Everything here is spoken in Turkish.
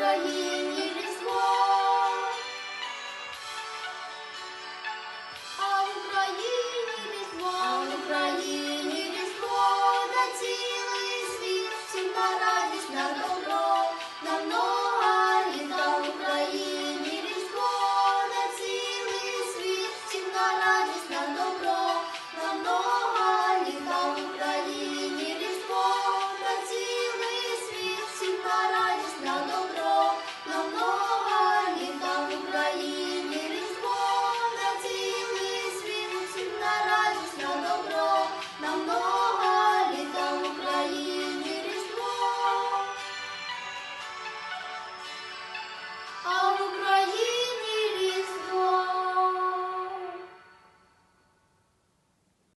Україні.